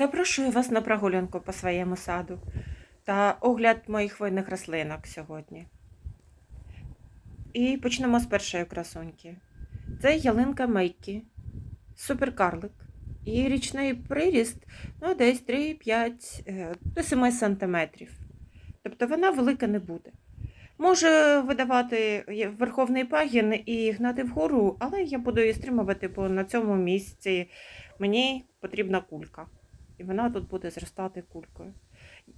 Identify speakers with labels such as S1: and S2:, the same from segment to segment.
S1: Запрошую вас на прогулянку по своєму саду та огляд моїх хвойних рослинок сьогодні. І почнемо з першої красуньки. Це ялинка Мейкі, суперкарлик. І річний приріст ну, десь 3-5 е, до 7 сантиметрів. Тобто вона велика не буде. Може видавати верховний пагін і гнати вгору, але я буду її стримувати, бо на цьому місці мені потрібна кулька. І вона тут буде зростати кулькою.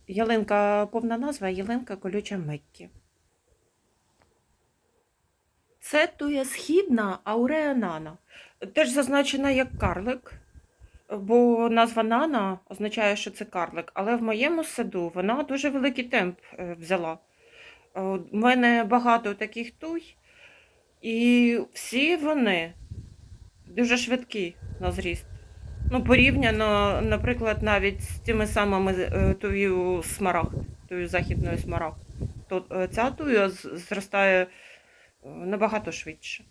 S1: Ялинка, повна назва ялинка колюча Меккі. Це туя східна ауреа нана. Теж зазначена як карлик, бо назва нана означає, що це карлик. Але в моєму саду вона дуже великий темп е, взяла. У мене багато таких туй, і всі вони дуже швидкі на зріст. Ну, порівняно, наприклад, навіть з тими самими е, тую смарагд, тою західною смарагд. То е, ця туя зростає е, набагато швидше.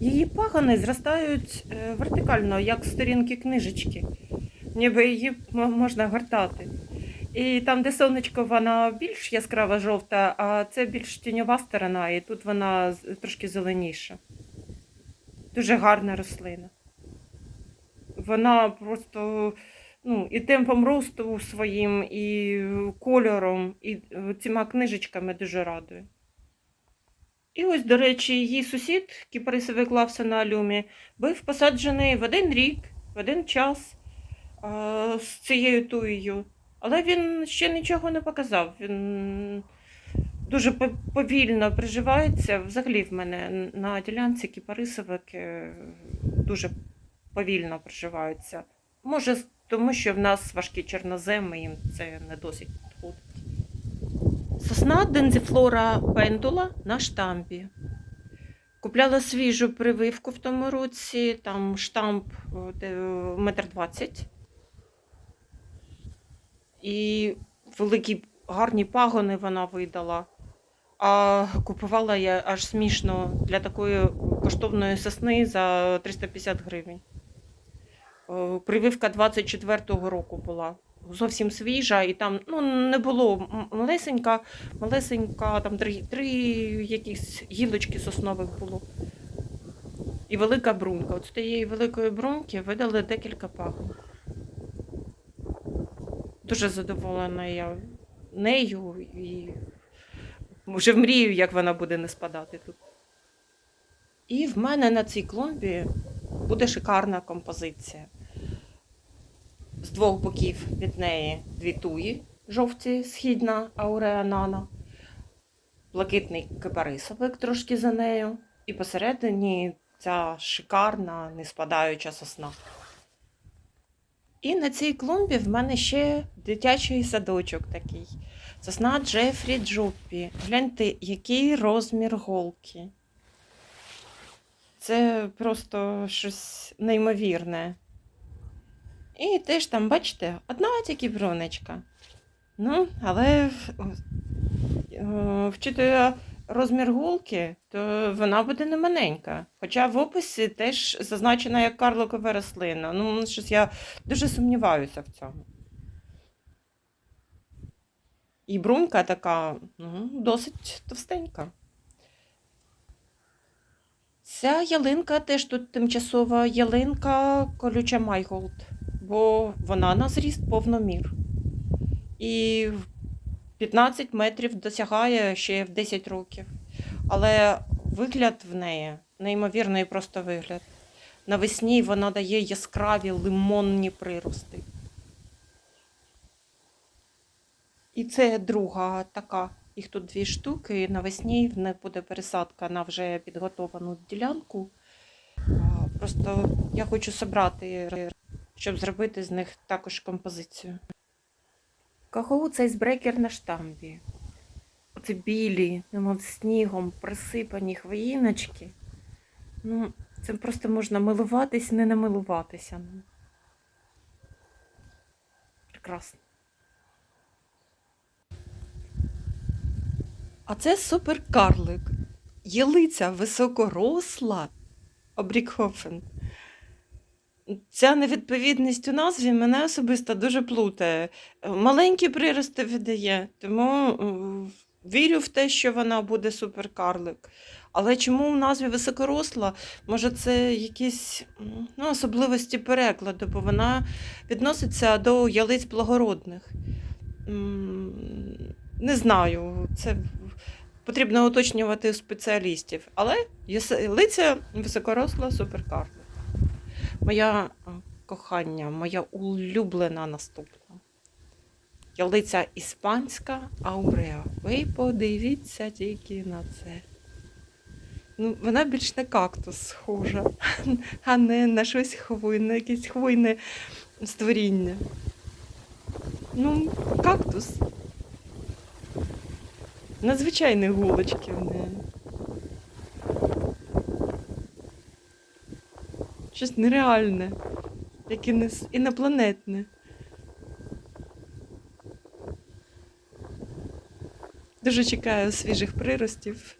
S1: Її пагони зростають вертикально, як сторінки книжечки, ніби її можна гортати. І там, де сонечко, вона більш яскрава жовта, а це більш тіньова сторона, і тут вона трошки зеленіша. Дуже гарна рослина. Вона просто ну, і темпом росту своїм, і кольором, і е, цими книжечками дуже радує. І ось, до речі, її сусід, кіпарисовий клався на алюмі, був посаджений в один рік, в один час а, з цією туєю. Але він ще нічого не показав. Він дуже повільно приживається. Взагалі в мене на ділянці кіпарисовики дуже повільно приживаються. Може, тому що в нас важкі чорноземи, їм це не досить підходить. Сосна дензифлора пендула на штампі. Купляла свіжу прививку в тому році, там штамп метр двадцять. І великі гарні пагони вона видала. А купувала я аж смішно для такої коштовної сосни за 350 гривень. Е, Прививка 24-го року була. Зовсім свіжа, і там ну, не було малесенька, малесенька, там три, три якісь гілочки соснових було. І велика брунька. От з тієї великої бруньки видали декілька пагон. Дуже задоволена я нею і вже мрію, як вона буде не спадати тут. І в мене на цій клумбі буде шикарна композиція. З двох боків від неї дві туї жовті, східна ауреанана, блакитний кипарисовик трошки за нею, і посередині ця шикарна неспадаюча сосна. І на цій клумбі в мене ще дитячий садочок такий. Сосна Джефрі Джуппі. Гляньте, який розмір голки. Це просто щось неймовірне. І теж там, бачите, одна тільки бронечка. Ну, але е, вчитує розмір голки, то вона буде не маленька. Хоча в описі теж зазначена як карликова рослина. Ну, щось я дуже сумніваюся в цьому. І брунька така ну, досить товстенька. Ця ялинка теж тут тимчасова ялинка колюча Майголд, бо вона на зріст повномір. І 15 метрів досягає ще в 10 років. Але вигляд в неї неймовірний просто вигляд. Навесні вона дає яскраві лимонні прирости. І це друга така. Їх тут дві штуки. і Навесні в них буде пересадка на вже підготовану ділянку. Просто я хочу зібрати, щоб зробити з них також композицію. Кахоу це ізбрекер на штамбі. Оце білі, немов снігом присипані хвоїночки. Ну, це просто можна милуватись, не намилуватися. Прекрасно. А це суперкарлик. Єлиця високоросла. Обрікхофен. Ця невідповідність у назві мене особисто дуже плутає. Е, Маленькі прирости видає, тому е, вірю в те, що вона буде суперкарлик. Але чому в назві високоросла? Може, це якісь ну, особливості перекладу, бо вона відноситься до ялиць благородних. Не знаю, це потрібно уточнювати у спеціалістів. Але ялиця високоросла суперкарлик. Моя е, кохання, моя улюблена наступна. Ялиця іспанська ауреа. Ви подивіться тільки на це. Ну, вона більш на кактус схожа, а не на щось хвойне, якесь хвойне створіння. Ну, кактус. Надзвичайні гулочки в неї. Щось нереальне, як інес- інопланетне. Дуже чекаю свіжих приростів.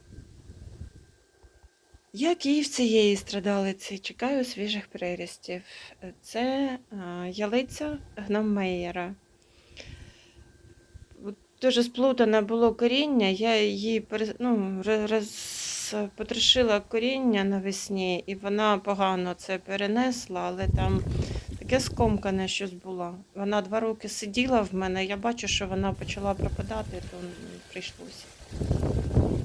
S1: Як і в цієї страдалиці, чекаю свіжих приростів. Це ялиця гноммеєра. Дуже сплутане було коріння, я її ну, ре- потрошила коріння навесні, і вона погано це перенесла, але там таке скомкане щось було. Вона два роки сиділа в мене, я бачу, що вона почала пропадати, то прийшлося.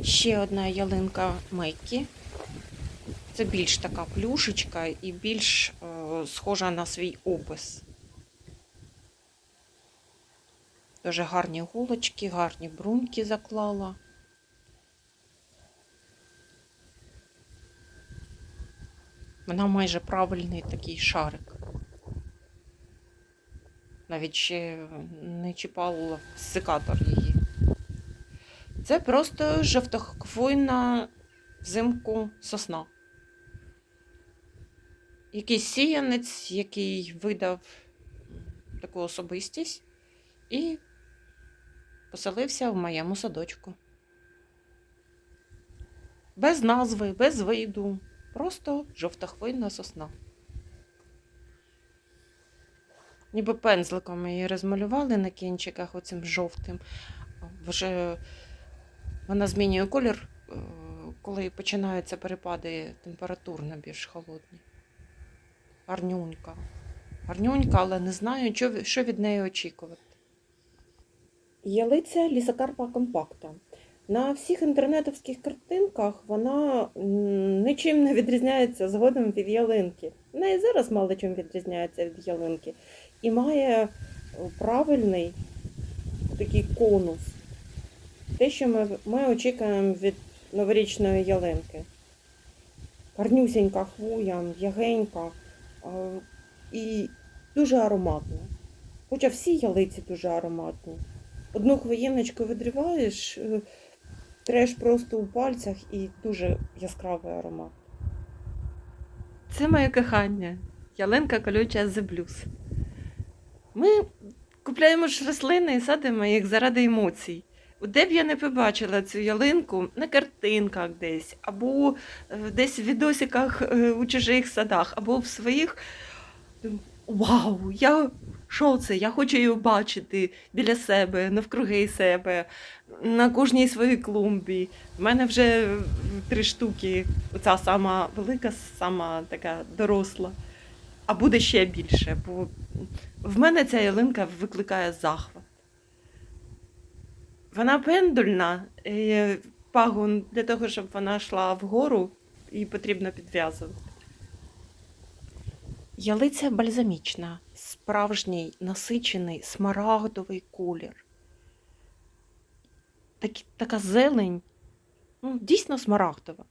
S1: Ще одна ялинка Меккі. Це більш така плюшечка і більш е, схожа на свій опис. Дуже гарні гулочки, гарні бруньки заклала. Вона майже правильний такий шарик. Навіть ще не чіпав секатор її. Це просто жовтохвойна взимку сосна. Якийсь сіянець, який видав таку особистість і поселився в моєму садочку. Без назви, без виду, просто жовтохвойна сосна. Ніби пензликом її розмалювали на кінчиках оцим жовтим. Вже вона змінює колір, е, коли починаються перепади температурно більш холодні. Гарнюнька. Гарнюнька, але не знаю, що від неї очікувати. Ялиця лісокарпа компакта. На всіх інтернетовських картинках вона нічим не відрізняється згодом від ялинки. Вона і зараз мало чим відрізняється від ялинки. І має правильний такий конус. Те, що ми, ми очікуємо від новорічної ялинки. Гарнюсінька хвоя, м'ягенька і дуже ароматна. Хоча всі ялиці дуже ароматні. Одну хвоєночку відриваєш, е, треш просто у пальцях і дуже яскравий аромат. Це моє кохання. Ялинка колюча The. Ми купляємо ж рослини і садимо їх заради емоцій. Де б я не побачила цю ялинку на картинках десь, або е, десь в відосиках е, у чужих садах, або в своїх. Вау! Я що це? Я хочу її бачити біля себе, навкруги себе, на кожній своїй клумбі. У мене вже три штуки. Оця сама велика, сама така доросла. А буде ще більше, бо в мене ця ялинка викликає захват. Вона пендульна, і пагон для того, щоб вона йшла вгору, її потрібно підв'язувати. Ялиця бальзамічна, справжній насичений смарагдовий колір. Так, така зелень, ну, дійсно смарагдова.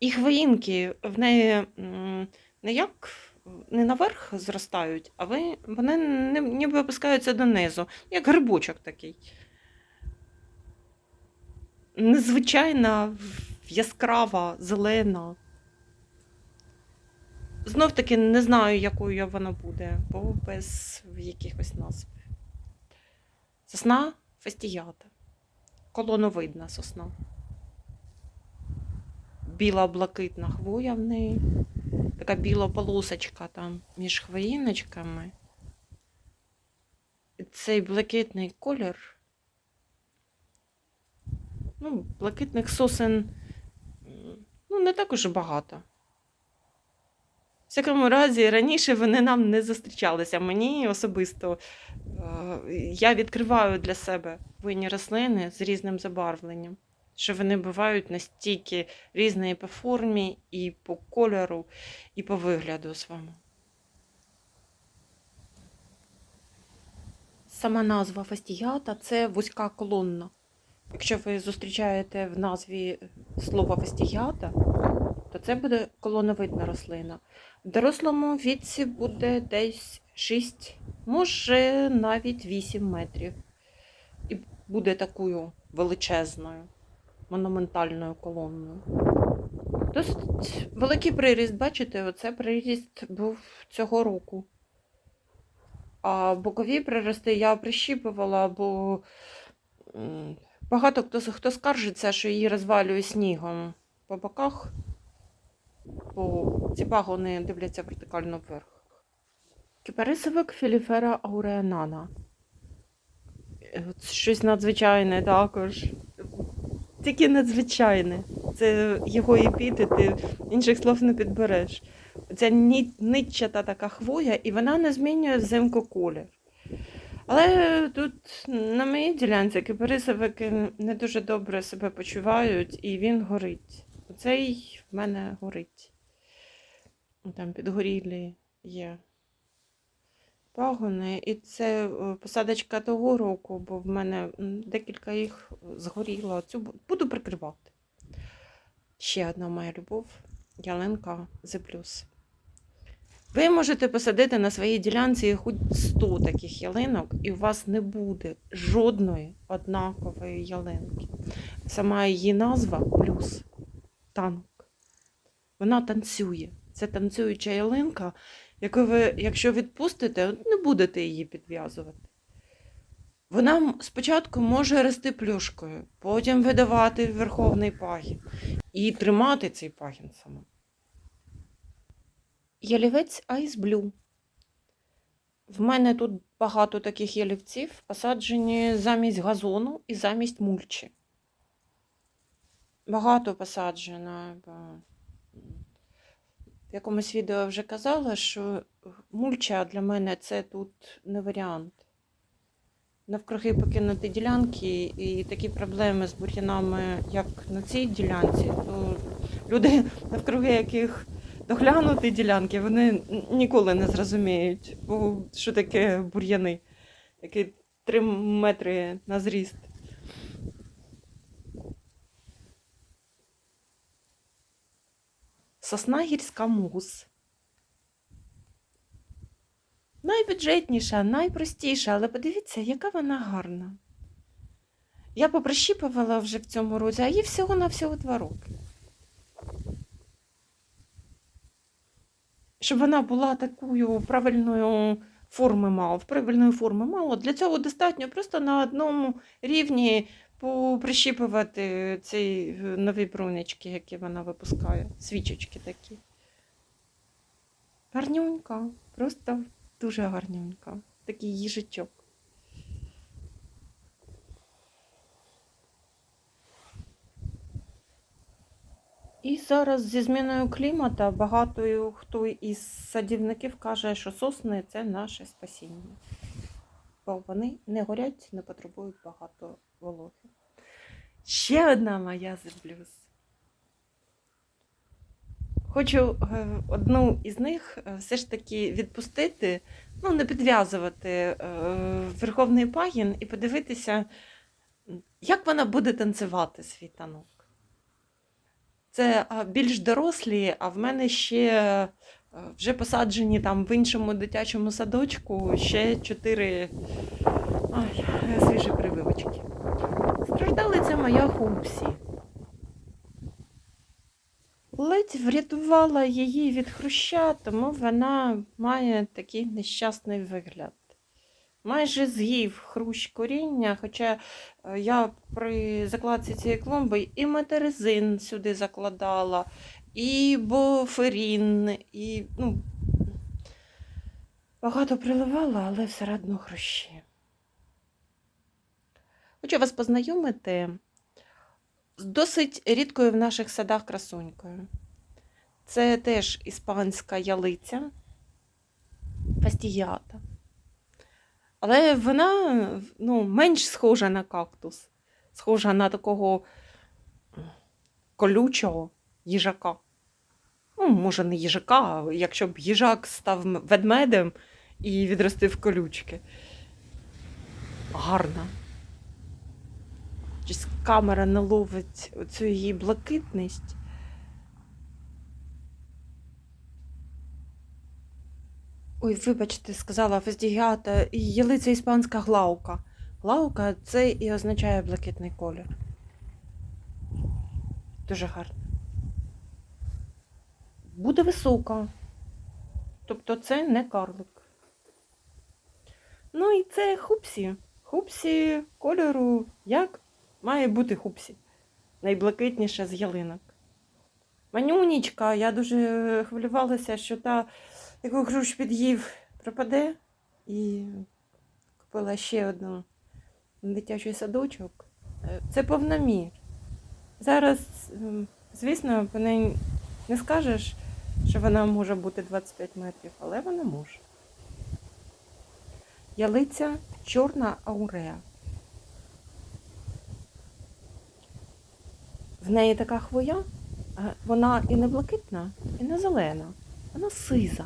S1: І хвоїнки в неї не як не наверх зростають, а вони не- ніби опускаються донизу, як грибочок такий. Незвичайна, яскрава, зелена. Знов таки не знаю, якою вона буде, бо без якихось назв. Сосна фестіята. Колоновидна сосна. Біла блакитна хвоя в неї. така біла полосочка там між хвоїночками. Цей блакитний колір. Ну, блакитних сосен ну, не так уже багато. Всякому разі, раніше вони нам не зустрічалися. Мені особисто е, я відкриваю для себе буйні рослини з різним забарвленням, що вони бувають настільки різні по формі, і по кольору, і по вигляду своєму. Сама назва фастіята це вузька колонна. Якщо ви зустрічаєте в назві слово фастігіата, то це буде колоновидна рослина. В дорослому віці буде десь 6, може навіть 8 метрів. І буде такою величезною, монументальною колонною. Досить великий приріст, бачите, оце приріст був цього року. А бокові прирости я прищіпувала, бо багато хто, хто скаржиться, що її розвалює снігом по боках, бо ці пагони дивляться вертикально вверх. Кіпарисовик Філіфера ауреанана. Е, Щось надзвичайне також. Тільки надзвичайне. Це його епітети, інших слов не підбереш. Ні- нитчата така хвоя, і вона не змінює взимку колір. Але тут на моїй ділянці кипарисовики не дуже добре себе почувають, і він горить. Оцей в мене горить. Там підгорілі є пагони. І це е, посадочка того року, бо в мене декілька їх згоріло. Цю буду прикривати. Ще одна моя любов ялинка The Plus. Ви можете посадити на своїй ділянці хоч 100 таких ялинок, і у вас не буде жодної однакової ялинки. Сама її назва плюс танк. Вона танцює. Це танцююча ялинка, яку ви, якщо відпустите, не будете її підв'язувати. Вона спочатку може рости плюшкою, потім видавати верховний пагін і тримати цей пагін сама. Ялівець Ice Blue. В мене тут багато таких ялівців, посаджені замість газону і замість мульчі. Багато посаджено. В якомусь відео вже казала, що мульча для мене це тут не варіант. Навкруги покинути ділянки і такі проблеми з бур'янами, як на цій ділянці, то люди, навкруги яких доглянути ділянки, вони ніколи не зрозуміють, що таке бур'яни, які 3 метри на зріст. Сосна гірська мус. Найбюджетніша, найпростіша, але подивіться, яка вона гарна. Я поприщіпувала вже в цьому році, а їй всього на всього два роки. Щоб вона була такою правильною форми мало, правильної форми мало. Для цього достатньо просто на одному рівні поприщіпувати ці е, нові брунечки, які вона випускає, свічечки такі. Гарнюнька, просто дуже гарнюнька. Такий їжачок. І зараз зі зміною клімату багато хто із садівників каже, що сосни це наше спасіння. Бо вони не горять, не потребують багато вологи. Ще одна моя зерблюз. Хочу е, одну із них е, все ж таки відпустити, ну, не підв'язувати е, верховний пагін і подивитися, як вона буде танцювати свій танок. Це більш дорослі, а в мене ще вже посаджені там в іншому дитячому садочку ще чотири свіжі прививочки. Страждалиця моя Хупсі. Ледь врятувала її від хруща, тому вона має такий нещасний вигляд. Майже з'їв хрущ коріння, хоча е, я при закладці цієї клумби і метеризин сюди закладала, і боферін, і ну, багато приливала, але все одно хрущі. Хочу вас познайомити з досить рідкою в наших садах красунькою. Це теж іспанська ялиця фастігіата. Але вона ну, менш схожа на кактус, схожа на такого колючого їжака. Ну, може, не їжака, а якщо б їжак став ведмедем і відростив колючки. Гарна. Щось камера не ловить оцю її блакитність. Ой, вибачте, сказала фастігіата, і ялиця іспанська глаука. Глаука це і означає блакитний колір. Дуже гарно. Буде висока. Тобто це не карлик. Ну і це хупсі. Хупсі кольору, як має бути хупсі. Найблакитніша з ялинок. Манюнічка, я дуже хвилювалася, що та, яку груш під'їв, пропаде. І купила ще одну дитячий садочок. Е, Це повномір. Зараз, ем, звісно, по неї не скажеш, що вона може бути 25 метрів, але вона може. Ялиця чорна ауреа. В неї така хвоя, вона і не блакитна, і не зелена, вона сиза.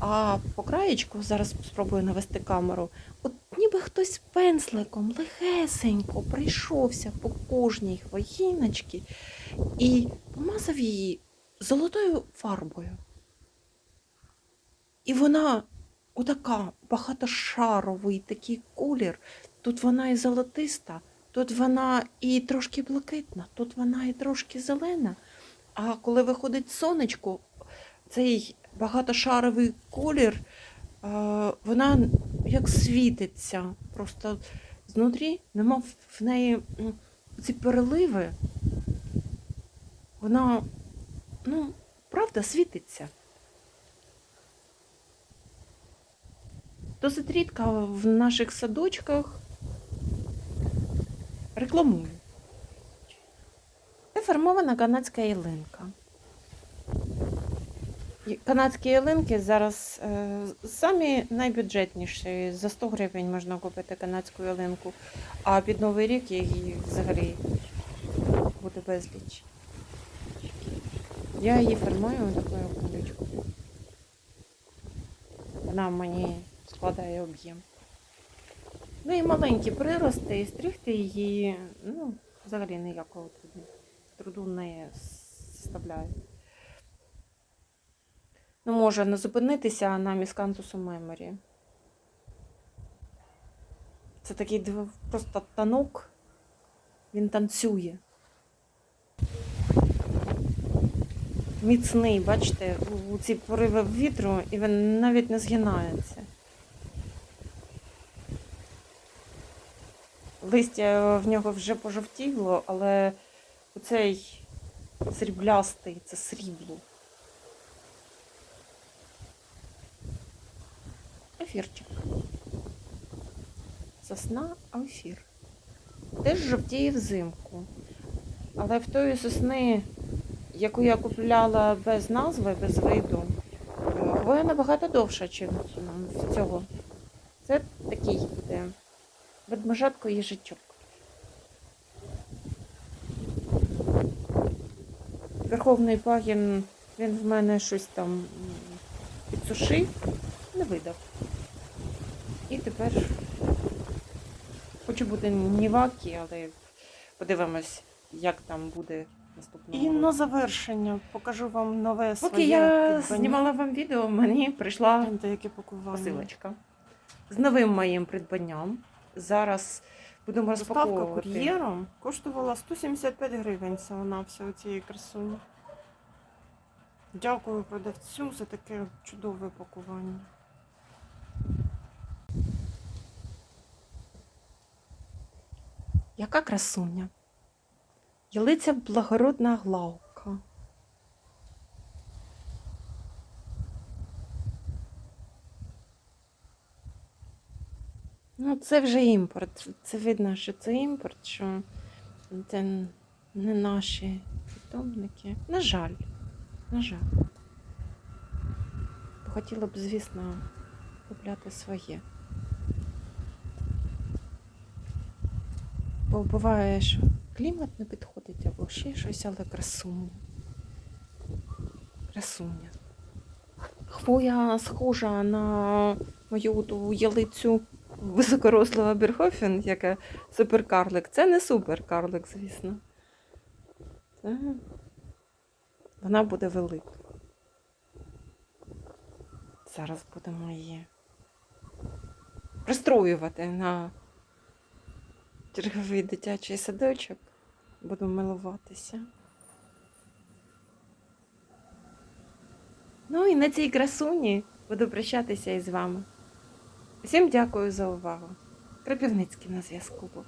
S1: А по краєчку, зараз спробую навести камеру, от ніби хтось пензликом легесенько прийшовся по кожній хвоїночці і помазав її золотою фарбою. І вона отака багатошаровий такий колір. Тут вона і золотиста, тут вона і трошки блакитна, тут вона і трошки зелена. А коли виходить сонечко, цей багатошаровий колір, е, вона як світиться. Просто знутрі, немов в неї ці переливи, вона, ну, правда, світиться. Досить рідко в наших садочках рекламують. Це формована канадська ялинка. Канадські ялинки зараз е, самі найбюджетніші. За 100 гривень можна купити канадську ялинку, а під Новий рік її взагалі буде безліч. Я її формую такою кулечкою. Вона мені складає об'єм. Ну і маленькі прирости, і стригти її, ну, взагалі ніякого труду, труду не составляє. Ну, може не зупинитися на міскантусу меморі. Це такий просто танок. Він танцює. Міцний, бачите, у- ці пориви вітру, і він навіть не згинається. Листя в нього вже пожовтіло, але оцей сріблястий, це срібло. Ефірчик. Сосна ефір. Теж жовтіє взимку. Але в тої сосни, яку я купляла без назви, без виду, хвоя набагато довша, ніж в цього. Це такий буде ведмежатко їжачок. Верховний пагін, він в мене щось там підсушив, не видав. І тепер хочу бути нівакі, але подивимось, як там буде наступного. І на завершення покажу вам нове своє. Поки я знімала вам відео, мені прийшла
S2: пакування.
S1: посилочка з новим моїм придбанням. Зараз будемо
S2: Доставка
S1: розпаковувати.
S2: кур'єром коштувала 175 гривень всього на всього цієї красуні. Дякую продавцю за таке чудове пакування.
S1: Яка красуня? Ялиця благородна главка. Ну, це вже імпорт. Це видно, що це імпорт, що це не наші питомники. На жаль, на жаль. Хотіла б, звісно, купляти своє. Бо буває, що клімат не підходить або ще щось, але красуня. Красуня. Хвоя схожа на мою ту ялицю високорослого Берхофен, яка суперкарлик. Це не суперкарлик, звісно. Це... Вона буде велика. Зараз будемо її пристроювати на черговий дитячий садочок. Буду милуватися. Ну і на цій красуні буду прощатися із вами. Всім дякую за увагу. Крапівницький на зв'язку був.